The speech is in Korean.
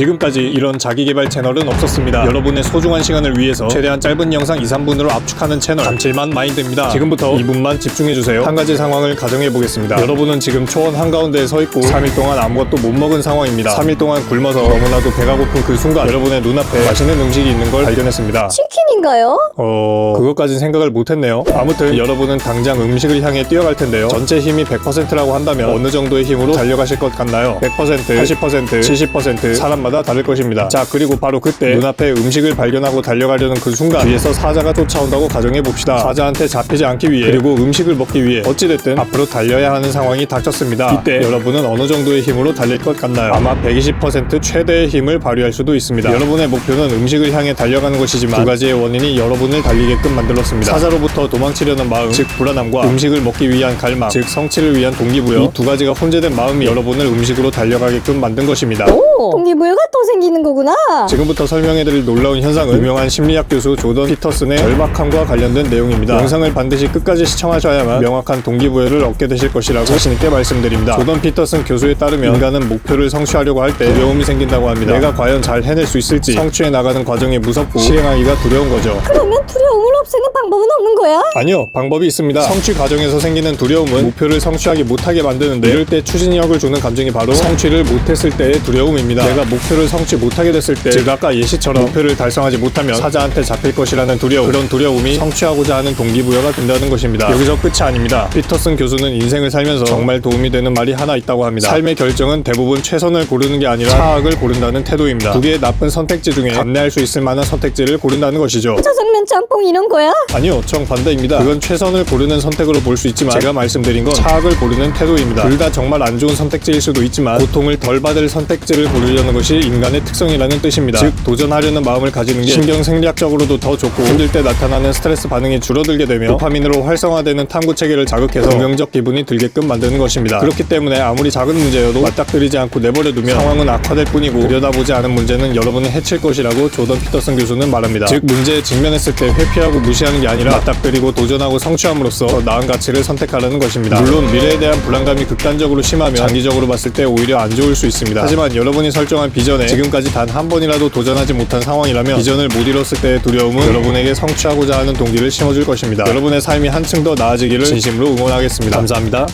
지금까지 이런 자기개발 채널은 없었습니다. 여러분의 소중한 시간을 위해서 최대한 짧은 영상 2, 3분으로 압축하는 채널 감칠맛 마인드입니다. 지금부터 2분만 집중해주세요. 한 가지 상황을 가정해보겠습니다. 여러분은 지금 초원 한가운데에 서 있고 3일 동안 아무것도 못 먹은 상황입니다. 3일 동안 굶어서 너무나도 배가 고픈 그 순간 여러분의 눈앞에 맛있는 음식이 있는 걸 발견했습니다. 치킨 인가요? 어... 그것까진 생각을 못했네요. 아무튼 여러분은 당장 음식을 향해 뛰어갈 텐데요. 전체 힘이 100%라고 한다면 어느 정도의 힘으로 달려가실 것 같나요? 100%, 80%, 70% 사람마다 다를 것입니다. 자 그리고 바로 그때 눈앞에 음식을 발견하고 달려가려는 그 순간 뒤에서 사자가 쫓아온다고 가정해 봅시다. 사자한테 잡히지 않기 위해 그리고 음식을 먹기 위해 어찌됐든 앞으로 달려야 하는 상황이 닥쳤습니다. 이때 여러분은 어느 정도의 힘으로 달릴 것 같나요? 아마 120% 최대의 힘을 발휘할 수도 있습니다. 여러분의 목표는 음식을 향해 달려가는 것이지만 두 가지의 원 인이 여러분을 달리게끔 만들었습니다. 사자로부터 도망치려는 마음, 즉 불안함과 음식을 먹기 위한 갈망, 즉 성취를 위한 동기부여 이 두 가지가 혼재된 마음이 여러분을 음식으로 달려가게끔 만든 것입니다. 오, 동기부여가 또 생기는 거구나. 지금부터 설명해드릴 놀라운 현상은 유명한 심리학 교수 조던 피터슨의 절박함과 관련된 내용입니다. 영상을 반드시 끝까지 시청하셔야만 명확한 동기부여를 얻게 되실 것이라고 자신있게 말씀드립니다. 조던 피터슨 교수에 따르면 인간은 목표를 성취하려고 할 때 두려움이 생긴다고 합니다. 내가 과연 잘 해낼 수 있을지 성취해 나가는 과정이 무섭고 실행하기가 두려운 거죠. 그러면 두려움을 없애는 방법은 없는 거야? 아니요 방법이 있습니다. 성취 과정에서 생기는 두려움은 목표를 성취하기 못하게 만드는데 이럴 때 추진력을 주는 감정이 바로 성취를 못했을 때의 두려움입니다. 내가 목표를 성취 못하게 됐을 때 즉 아까 예시처럼 목표를 달성하지 못하면 사자한테 잡힐 것이라는 두려움 그런 두려움이 성취하고자 하는 동기부여가 된다는 것입니다. 여기서 끝이 아닙니다. 피터슨 교수는 인생을 살면서 정말 도움이 되는 말이 하나 있다고 합니다. 삶의 결정은 대부분 최선을 고르는 게 아니라 차악을 고른다는 태도입니다. 두 개의 나쁜 선택지 중에 감내할 수 있을 만한 선택지를 고른다는 것이죠 짜장면 짬뽕 이런 거야? 아니요, 정반대입니다. 그건 최선을 고르는 선택으로 볼 수 있지만 제가 말씀드린 건 차악을 고르는 태도입니다. 둘 다 정말 안 좋은 선택지일 수도 있지만 고통을 덜 받을 선택지를 고르려는 것이 인간의 특성이라는 뜻입니다. 즉 도전하려는 마음을 가지는 게 신경 생리학적으로도 더 좋고 힘들 때 나타나는 스트레스 반응이 줄어들게 되며 도파민으로 활성화되는 탐구 체계를 자극해서 긍정적 기분이 들게끔 만드는 것입니다. 그렇기 때문에 아무리 작은 문제여도 맞닥뜨리지 않고 내버려두면 상황은 악화될 뿐이고 들여다보지 않은 문제는 여러분을 해칠 것이라고 조던 피터슨 교수는 말합니다. 즉 문제 에 직면했을 때 회피하고 무시하는 게 아니라 맞닥뜨리고 도전하고 성취함으로써 더 나은 가치를 선택하라는 것입니다. 물론 미래에 대한 불안감이 극단적으로 심하면 장기적으로 봤을 때 오히려 안 좋을 수 있습니다. 하지만 여러분이 설정한 비전에 지금까지 단 한 번이라도 도전하지 못한 상황이라면 비전을 못 이뤘을 때의 두려움은 여러분에게 성취하고자 하는 동기를 심어줄 것입니다. 여러분의 삶이 한층 더 나아지기를 진심으로 응원하겠습니다. 감사합니다.